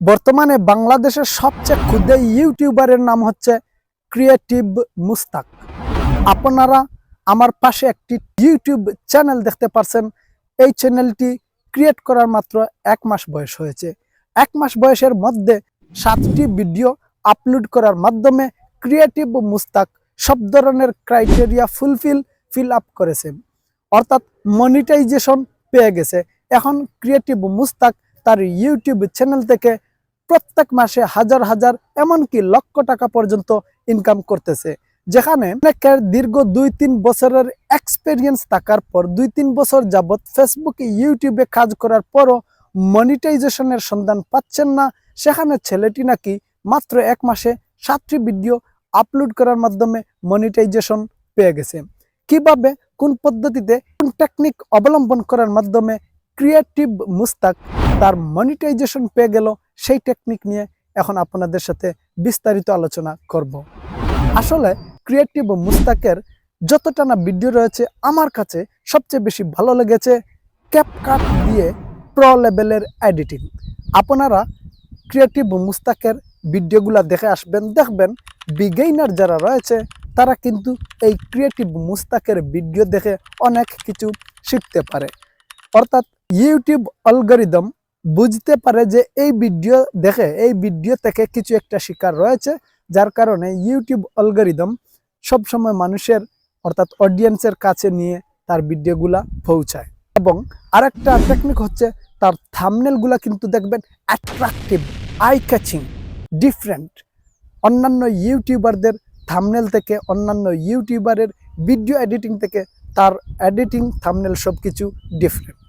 বর্তমানে বাংলাদেশের সবচেয়ে ক্ষুদে ইউটিউবারের নাম হচ্ছে ক্রিয়েটিভ মুস্তাক। আপনারা আমার পাশে একটি ইউটিউব চ্যানেল দেখতে পারছেন। এই চ্যানেলটি ক্রিয়েট করার মাত্র এক মাস বয়স হয়েছে। এক মাস বয়সের মধ্যে সাতটি ভিডিও আপলোড করার মাধ্যমে ক্রিয়েটিভ মুস্তাক সব ধরনের ক্রাইটেরিয়া ফুলফিল ফিল আপ করেছে। অর্থাৎ মনিটাইজেশন পেয়ে গেছে। এখন ক্রিয়েটিভ মুস্তাক তার ইউটিউব চ্যানেল থেকে প্রত্যেক মাসে হাজার হাজার, এমনকি লক্ষ টাকা পর্যন্ত ইনকাম করতেছে। যেখানে অনেকের দীর্ঘ দুই তিন বছরের এক্সপেরিয়েন্স থাকার পর দুই তিন বছর যাবৎ ফেসবুকে ইউটিউবে কাজ করার পরও মনিটাইজেশনের সন্ধান পাচ্ছেন না। সেখানে ছেলেটি নাকি মাত্র এক মাসে সাতটি ভিডিও আপলোড করার মাধ্যমে মনিটাইজেশন পেয়ে গেছে। কীভাবে, কোন পদ্ধতিতে, কোন টেকনিক অবলম্বন করার মাধ্যমে ক্রিয়েটিভ মুস্তাক তার মনিটাইজেশন পেয়ে গেল সেই টেকনিক নিয়ে এখন আপনাদের সাথে বিস্তারিত আলোচনা করব। আসলে ক্রিয়েটিভ মুস্তাকের যতটা না ভিডিও রয়েছে, আমার কাছে সবচেয়ে বেশি ভালো লেগেছে ক্যাপকাট দিয়ে প্র লেভেলের এডিটিং আপনারা ক্রিয়েটিভ মুস্তাকের ভিডিওগুলো দেখে আসবেন, দেখবেন বিগেইনার যারা রয়েছে, তারা কিন্তু এই ক্রিয়েটিভ মুস্তাকের ভিডিও দেখে অনেক কিছু শিখতে পারে। অর্থাৎ ইউটিউব অ্যালগোরিদম বুঝতে পারে যে এই ভিডিও, দেখে এই ভিডিও থেকে কিছু একটা শিকার রয়েছে, যার কারণে ইউটিউব অলগারিদম সবসময় মানুষের, অর্থাৎ অডিয়েন্সের কাছে নিয়ে তার ভিডিওগুলা পৌঁছায়। এবং আরেকটা টেকনিক হচ্ছে তার থামনেলগুলা কিন্তু দেখবেন অ্যাট্রাকটিভ আই ক্যাচিং ডিফারেন্ট অন্যান্য ইউটিউবারদের থামনেল থেকে, অন্যান্য ইউটিউবারের ভিডিও এডিটিং থেকে তার এডিটিং থামনেল সব কিছু ডিফারেন্ট